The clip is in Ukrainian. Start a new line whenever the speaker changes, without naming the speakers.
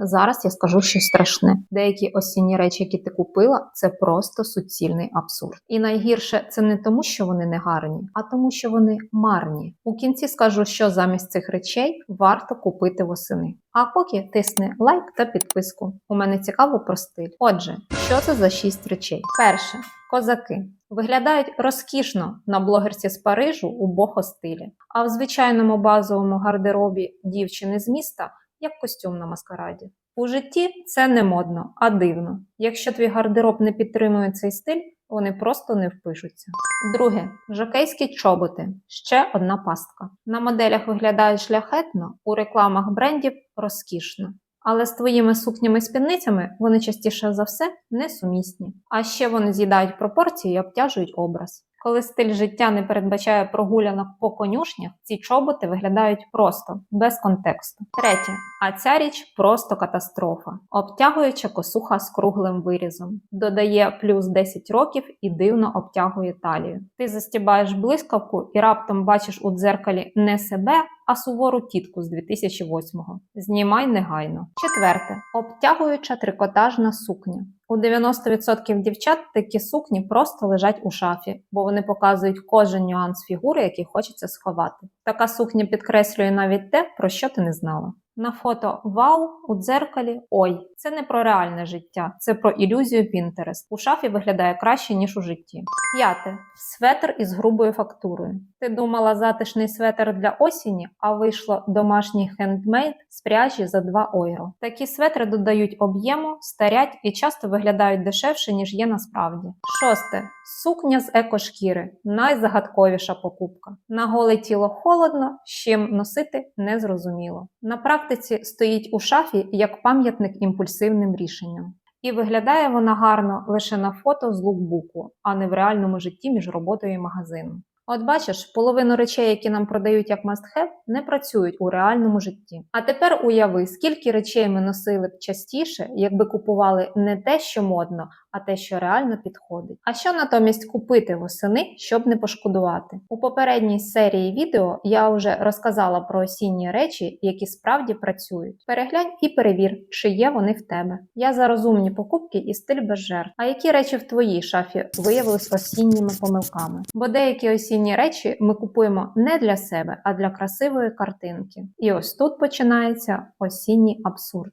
Зараз я скажу щось страшне. Деякі осінні речі, які ти купила, це просто суцільний абсурд. І найгірше це не тому, що вони не гарні, а тому, що вони марні. У кінці скажу, що замість цих речей варто купити восени. А поки тисни лайк та підписку. У мене цікаво про стиль. Отже, що це за шість речей? Перше. Козаки виглядають розкішно на блогерці з Парижу у бохо стилі, а в звичайному базовому гардеробі дівчини з міста як костюм на маскараді. У житті це не модно, а дивно. Якщо твій гардероб не підтримує цей стиль, вони просто не впишуться. Друге жокейські чоботи ще одна пастка. На моделях виглядають шляхетно, у рекламах брендів розкішно. Але з твоїми сукнями-спідницями вони частіше за все несумісні. А ще вони з'їдають пропорції і обтяжують образ. Коли стиль життя не передбачає прогулянок по конюшнях, ці чоботи виглядають просто, без контексту. Третє. А ця річ просто катастрофа. Обтягуюча косуха з круглим вирізом. Додає плюс 10 років і дивно обтягує талію. Ти застібаєш блискавку і раптом бачиш у дзеркалі не себе, а сувору тітку з 2008-го. Знімай негайно. Четверте. Обтягуюча трикотажна сукня. У 90% дівчат такі сукні просто лежать у шафі, бо вони показують кожен нюанс фігури, який хочеться сховати. Така сукня підкреслює навіть те, про що ти не знала. На фото вау, у дзеркалі ой. Це не про реальне життя, це про ілюзію Pinterest. У шафі виглядає краще, ніж у житті. П'яте. Светр із грубою фактурою. Ти думала затишний светр для осені, а вийшло домашній хендмейд з пряжі за 2 ойро. Такі светри додають об'єму, старять і часто виглядають дешевше, ніж є насправді. Шосте. Сукня з екошкіри найзагадковіша покупка. На голе тіло холодно, чим носити незрозуміло. На практиці стоїть у шафі як пам'ятник імпульсивним рішенням. І виглядає вона гарно лише на фото з лукбуку, а не в реальному житті між роботою і магазином. От бачиш, половину речей, які нам продають як must-have, не працюють у реальному житті. А тепер уяви, скільки речей ми носили б частіше, якби купували не те, що модно, а те, що реально підходить. А що натомість купити восени, щоб не пошкодувати? У попередній серії відео я вже розказала про осінні речі, які справді працюють. Переглянь і перевір, чи є вони в тебе. Я за розумні покупки і стиль без жертв. А які речі в твоїй шафі виявились осінніми помилками? Бо деякі осінні речі ми купуємо не для себе, а для красивої картинки. І ось тут починається осінній абсурд.